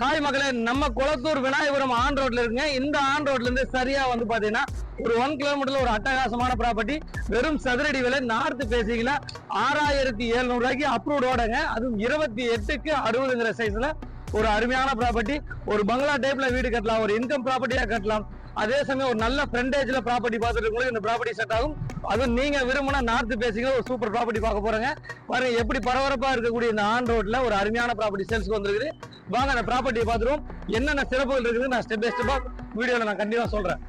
Hi மகளே நம்ம Kulathur Vinayagapuram on ரோட்ல இருக்குங்க. இந்த ஆன் ரோட்ல இருந்து சரியா வந்து பாத்தீங்கன்னா ஒரு ஒன் கிலோமீட்டர்ல ஒரு அட்டகாசமான ப்ராப்பர்ட்டி வெறும் சதுரடி விலை நார்த் பேசிக்கல ஆறாயிரத்தி எழுநூறு ரூபாய்க்கு அப்ரூவ்ட் ஓடங்க. அதுவும் இருபத்தி எட்டுக்கு அறுபதுங்கிற சைஸ்ல ஒரு அருமையான ப்ராப்பர்ட்டி ஒரு பங்களா டைப்ல வீடு கட்டலாம் ஒரு இன்கம் ப்ராப்பர்ட்டியா கட்டலாம். அதே சமயம் ஒரு நல்ல ஃப்ரண்டேஜ்ல ப்ராப்பர்ட்டி பார்த்துட்டு இருக்கவங்களுக்கு இந்த ப்ராப்பர்ட்டி செட் ஆகும். அதுவும் நீங்க விரும்பினா நார்த் பேசிக்கல ஒரு சூப்பர் ப்ராப்பர்ட்டி பார்க்க போறேங்க. பாருங்க எப்படி பரபரப்பா இருக்கக்கூடிய இந்த ஆன் ரோட்ல ஒரு அருமையான ப்ராப்பர்ட்டி சேல்ஸ்க்கு வந்திருக்குது. வாங்க நான் ப்ராப்பர்ட்டியை பார்த்துருவோம். என்னென்ன சிறப்புகள் இருக்குது நான் ஸ்டெப் பை ஸ்டெப்பா வீடியோவில் நான் கண்டிப்பாக சொல்றேன்.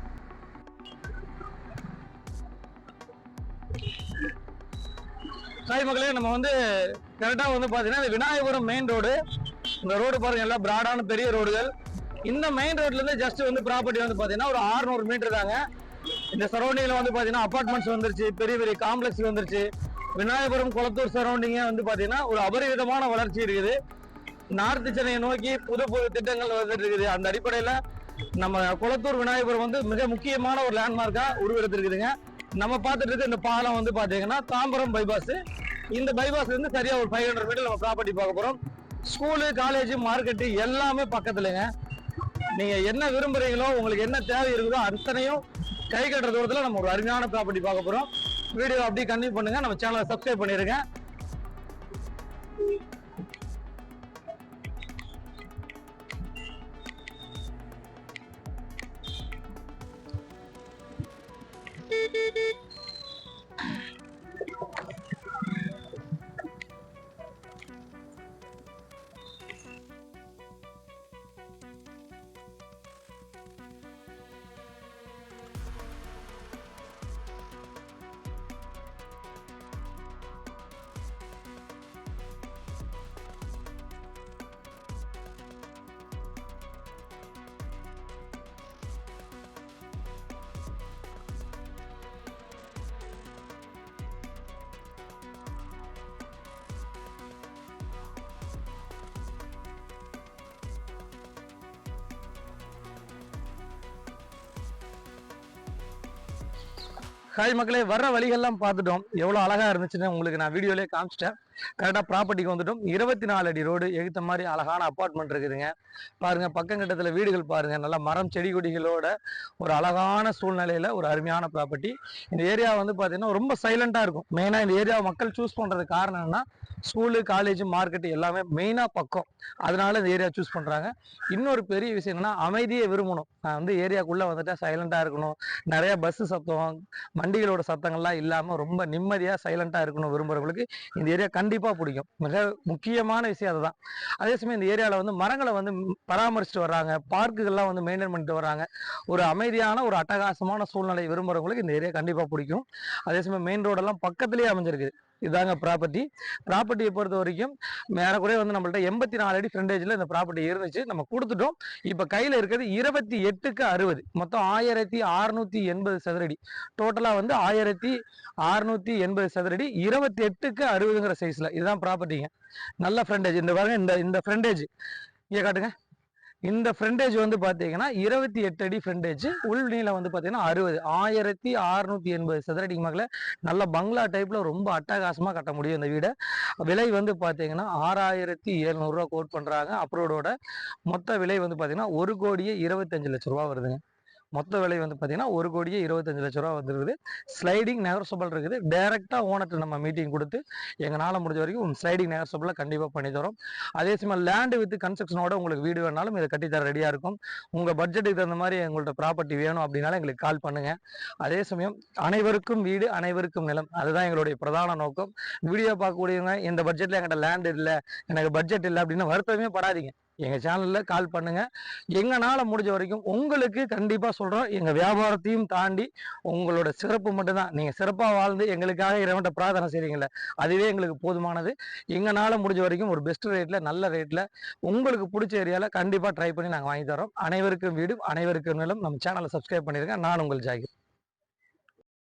சாய் மக்களே நம்ம வந்து கரெக்டாக வந்து பார்த்தீங்கன்னா இந்த விநாயகபுரம் மெயின் ரோடு இந்த ரோடு பாருங்க எல்லாம் பிராடான பெரிய ரோடுகள் இந்த மெயின் ரோட்லேருந்து ஜஸ்ட் வந்து ப்ராப்பர்ட்டி வந்து பார்த்தீங்கன்னா ஒரு 600 மீட்டர் தாங்க. இந்த சரௌண்டிங்கில் வந்து பார்த்தீங்கன்னா அப்பார்ட்மெண்ட்ஸ் வந்துருச்சு பெரிய பெரிய காம்ப்ளெக்ஸ் வந்துருச்சு. விநாயகபுரம் குளத்தூர் சரௌண்டிங்கே வந்து பார்த்தீங்கன்னா ஒரு அபரிவிதமான வளர்ச்சி இருக்குது. நார்த் சென்னையை நோக்கி புது புது திட்டங்கள் வந்துட்டு இருக்குது அந்த அடிப்படையில் நம்ம குளத்தூர் விநாயகபுரம் வந்து மிக முக்கியமான ஒரு லேண்ட்மார்க்காக உருவெடுத்திருக்குதுங்க. நம்ம பார்த்துட்டு இருக்க இந்த பாலம் வந்து பார்த்தீங்கன்னா தாம்பரம் பைபாஸ் இந்த பைபாஸ் இருந்து சரியாக ஒரு ஃபைவ் ஹண்ட்ரட் மீட்டர் நம்ம ப்ராப்பர்ட்டி பார்க்க போகிறோம் ஸ்கூலு காலேஜ் மார்க்கெட்டு எல்லாமே பக்கத்துலங்க. நீங்கள் என்ன விரும்புகிறீங்களோ உங்களுக்கு என்ன தேவை இருக்குதோ அத்தனையும் கை கட்டுற தூரத்தில் நம்ம ஒரு அருமையான ப்ராப்பர்ட்டி பார்க்க போகிறோம் வீடியோ அப்படியே கண்டினியூ பண்ணுங்கள் நம்ம சேனலை சப்ஸ்கிரைப் பண்ணிடுங்க ஹாய் மக்களே வர்ற வழிகள்லாம் பார்த்துட்டோம். எவ்வளோ அழகா இருந்துச்சுன்னு உங்களுக்கு நான் வீடியோலேயே காமிச்சிட்டேன். கரெக்டாக ப்ராப்பர்ட்டிக்கு வந்துட்டோம். இருபத்தி நாலு அடி ரோடு எகுத்த மாதிரி அழகான அப்பார்ட்மெண்ட் இருக்குதுங்க. பாருங்க பக்கங்கட்டத்தில் வீடுகள் பாருங்க. நல்லா மரம் செடி கொடிகளோட ஒரு அழகான சூழ்நிலையில் ஒரு அருமையான ப்ராப்பர்ட்டி இந்த ஏரியா வந்து பார்த்தீங்கன்னா ரொம்ப சைலண்ட்டாக இருக்கும். மெயினாக இந்த ஏரியா மக்கள் சூஸ் பண்ணுறது காரணம் என்னன்னா ஸ்கூலு காலேஜ் மார்க்கெட்டு எல்லாமே மெயினாக பக்கம். அதனால இந்த ஏரியா சூஸ் பண்ணுறாங்க இன்னொரு பெரிய விஷயம் என்னன்னா அமைதியை விரும்பணும். நான் வந்து ஏரியாக்குள்ளே வந்துட்டா சைலண்ட்டாக இருக்கணும். நிறைய பஸ் சத்தம் வண்டிகளோட சத்தங்கள்லாம் இல்லாமல் ரொம்ப நிம்மதியாக சைலண்ட்டாக இருக்கணும் விரும்புறவங்களுக்கு. இந்த ஏரியா கண்டிப்பாக பிடிக்கும். மிக முக்கியமான விஷயம் அதுதான். அதே சமயம் இந்த ஏரியாவில் வந்து மரங்களை வந்து பராமரிச்சுட்டு வர்றாங்க. பார்க்குகள்லாம் வந்து மெயின்டைன் பண்ணிட்டு வர்றாங்க. ஒரு அமைதியான ஒரு அட்டகாசமான சூழ்நிலை விரும்புகிறவங்களுக்கு இந்த ஏரியா கண்டிப்பாக பிடிக்கும். அதே சமயம் மெயின் ரோடெல்லாம் பக்கத்துலேயே அமைஞ்சிருக்கு இதாங்க ப்ராப்பர்ட்டி ப்ராப்பர்ட்டியை பொறுத்த வரைக்கும் மேறக்குறைய வந்து நம்மள்ட்ட எண்பத்தி நாலு அடி ஃப்ரண்டேஜில் இந்த ப்ராப்பர்ட்டி இருந்துச்சு. நம்ம கொடுத்துட்டோம். இப்போ கையில் இருக்கிறது இருபத்தி எட்டுக்கு அறுபது. மொத்தம் ஆயிரத்தி அறுநூத்தி எண்பது சதுரடி. டோட்டலாக வந்து ஆயிரத்தி அறுநூத்தி எண்பது சதுரடி. இருபத்தி எட்டுக்கு அறுபதுங்கிற சைஸில் இதுதான் ப்ராப்பர்ட்டிங்க நல்ல ஃப்ரண்டேஜ் இந்த பாருங்க இந்த இந்த ஃப்ரண்டேஜ் இங்கே காட்டுங்க. இந்த ஃப்ரண்டேஜ் வந்து பார்த்தீங்கன்னா இருபத்தி எட்டு அடி ஃப்ரண்டேஜ் உள் நீளம் வந்து பார்த்தீங்கன்னா அறுபது. ஆயிரத்தி அறுநூத்தி எண்பது சதுரடிக்கு மகள நல்ல பங்களா டைப்பில் ரொம்ப அட்டகாசமாக கட்ட முடியும் இந்த வீடை. விலை வந்து பார்த்தீங்கன்னா ஆறாயிரத்தி எழுநூறுரூவா கோட் பண்ணுறாங்க அப்ரோடோட மொத்த விலை வந்து பார்த்தீங்கன்னா ஒரு கோடியே இருபத்தஞ்சு லட்ச ரூபா வருதுங்க. மொத்த விலை வந்து பார்த்தீங்கன்னா ஒரு கோடியே இருபத்தஞ்சு லட்ச ரூபா வந்துருக்குது. ஸ்லைடிங் நெகர்சபிள் இருக்குது. டேரெக்டாக ஓனர்கிட்ட நம்ம மீட்டிங் கொடுத்து எங்களால் முடிஞ்ச வரைக்கும் ஸ்லைடிங் நெகர்சபிளாக கண்டிப்பாக பண்ணி தரோம். அதே சமயம் லேண்டு வித் கன்ஸ்ட்ரக்ஷனோட உங்களுக்கு வீடு வேணாலும் இதை கட்டித்தர ரெடியாக இருக்கும். உங்கள் பட்ஜெட்டுக்கு தகுந்த மாதிரி எங்கள்கிட்ட ப்ராப்பர்ட்டி வேணும் அப்படின்னாலும் எங்களுக்கு கால் பண்ணுங்கள் அதே சமயம் அனைவருக்கும் வீடு அனைவருக்கும் நிலம் அதுதான் எங்களுடைய பிரதான நோக்கம். வீடியோ பார்க்கக்கூடியவங்க இந்த பட்ஜெட்டில் எங்கிட்ட லேண்ட் இல்லை எனக்கு பட்ஜெட் இல்லை அப்படின்னு வருத்தமே படாதீங்க. எங்கள் சேனலில் கால் பண்ணுங்கள் எங்களால் முடிஞ்ச வரைக்கும் உங்களுக்கு கண்டிப்பாக சொல்கிறோம் எங்கள் வியாபாரத்தையும் தாண்டி உங்களோட சிறப்பு மட்டும்தான். நீங்கள் சிறப்பாக வாழ்ந்து எங்களுக்காக இறைவன்ட்ட பிரார்த்தனை செய்கிறீங்களே அதுவே எங்களுக்கு போதுமானது. எங்களால் முடிஞ்ச வரைக்கும் ஒரு பெஸ்ட் ரேட்டில் நல்ல ரேட்டில் உங்களுக்கு பிடிச்ச ஏரியாவில் கண்டிப்பாக ட்ரை பண்ணி நாங்கள் வாங்கி தரோம் அனைவருக்கும் வீடும் அனைவருக்கும் நிலம். நம்ம சேனலை சப்ஸ்கிரைப் பண்ணிடுங்க நான் உங்கள் ஜாகிர்.